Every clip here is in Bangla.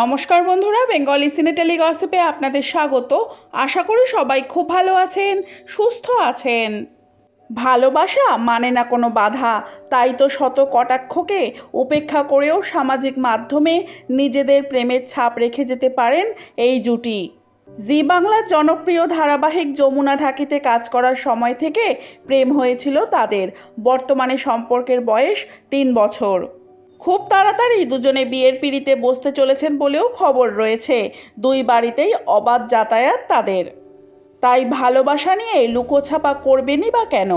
নমস্কার বন্ধুরা, বেঙ্গলি সিনেটেলি গসিপে আপনাদের স্বাগত। আশা করি সবাই খুব ভালো আছেন, সুস্থ আছেন। ভালোবাসা মানে না কোনো বাধা, তাই তো শত কটাক্ষকে উপেক্ষা করেও সামাজিক মাধ্যমে নিজেদের প্রেমের ছাপ রেখে যেতে পারেন এই জুটি। জি বাংলার জনপ্রিয় ধারাবাহিক যমুনা ঢাকিতে কাজ করার সময় থেকে প্রেম হয়েছিল তাদের। বর্তমানে সম্পর্কের বয়স তিন বছর। খুব তাড়াতাড়ি দুজনে বিয়ের পিড়িতে বসতে চলেছেন বলেও খবর রয়েছে। দুই বাড়িতেই অবাধ যাতায়াত তাদের। তাই ভালোবাসা নিয়ে লুকোছাপা করবেনই বা কেন?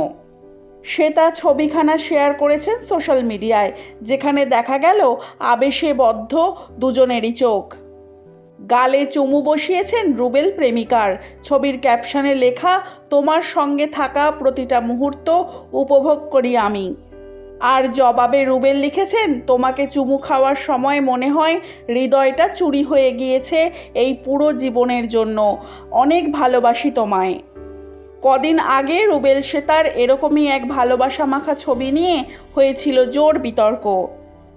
শ্বেতা ছবিখানা শেয়ার করেছেন সোশ্যাল মিডিয়ায়, যেখানে দেখা গেল আবেশে বদ্ধ দুজনেরই চোখ। গালে চুমু বসিয়েছেন রুবেল প্রেমিকার। ছবির ক্যাপশনে লেখা, তোমার সঙ্গে থাকা প্রতিটা মুহূর্ত উপভোগ করি আমি। আর জবাবে রুবেল লিখেছেন, তোমাকে চুমু খাওয়ার সময় মনে হয় হৃদয়টা চুরি হয়ে গিয়েছে এই পুরো জীবনের জন্য। অনেক ভালোবাসি তোমায়। কদিন আগে রুবেল সেতার এরকমই এক ভালোবাসা মাখা ছবি নিয়ে হয়েছিল জোর বিতর্ক।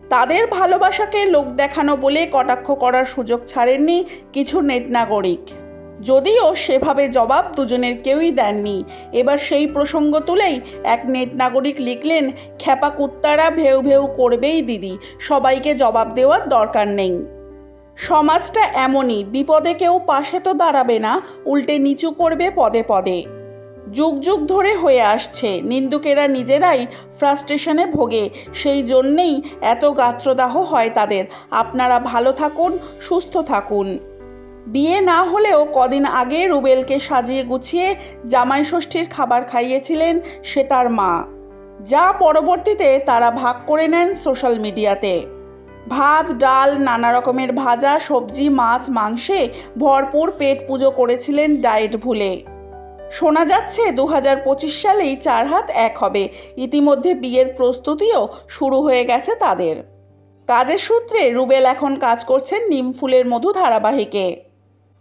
তাদের ভালোবাসাকে লোক দেখানো বলে কটাক্ষ করার সুযোগ ছাড়েননি কিছু নেট নাগরিক যদিও সেভাবে জবাব দুজনের কেউই দেননি। এবার সেই প্রসঙ্গ তুলেই এক নেট নাগরিক লিখলেন, খ্যাপা কুত্তারা ভেউ ভেউ করবেই দিদি, সবাইকে জবাব দেওয়ার দরকার নেই। সমাজটা এমনই, বিপদে কেউ পাশে তো দাঁড়াবে না, উল্টে নিচু করবে পদে পদে। যুগ যুগ ধরে হয়ে আসছে, নিন্দুকেরা নিজেরাই ফ্রাস্ট্রেশনে ভোগে, সেই জন্যেই এত গাত্রদাহ হয় তাদের। আপনারা ভালো থাকুন, সুস্থ থাকুন। বিয়ে না হলেও কদিন আগে রুবেলকে সাজিয়ে গুছিয়ে জামাই ষষ্ঠীর খাবার খাইয়েছিলেন সে তার মা, যা পরবর্তীতে তারা ভাগ করে নেন সোশ্যাল মিডিয়াতে। ভাত, ডাল, নানা রকমের ভাজা, সবজি, মাছ, মাংসে ভরপুর পেট পুজো করেছিলেন ডায়েট ভুলে। শোনা যাচ্ছে দু হাজার পঁচিশ সালেই চার হাত এক হবে, ইতিমধ্যে বিয়ের প্রস্তুতিও শুরু হয়ে গেছে তাদের। কাজের সূত্রে রুবেল এখন কাজ করছেন নিমফুলের মধু ধারাবাহিকে।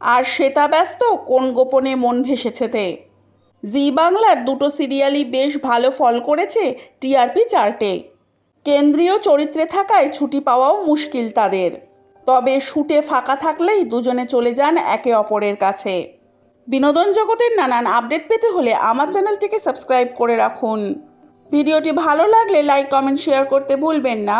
আর শ্বেতা ব্যস্ত, কোন গোপনে মন ভেসেছেতে জি বাংলার দুটো সিরিয়ালই বেশ ভালো ফল করেছে টিআরপি চার্টে। কেন্দ্রীয় চরিত্রে থাকায় ছুটি পাওয়াও মুশকিল তাদের। তবে শুটে ফাঁকা থাকলেই দুজনে চলে যান একে অপরের কাছে। বিনোদন জগতের নানান আপডেট পেতে হলে আমার চ্যানেলটিকে সাবস্ক্রাইব করে রাখুন। ভিডিওটি ভালো লাগলে লাইক, কমেন্ট, শেয়ার করতে ভুলবেন না।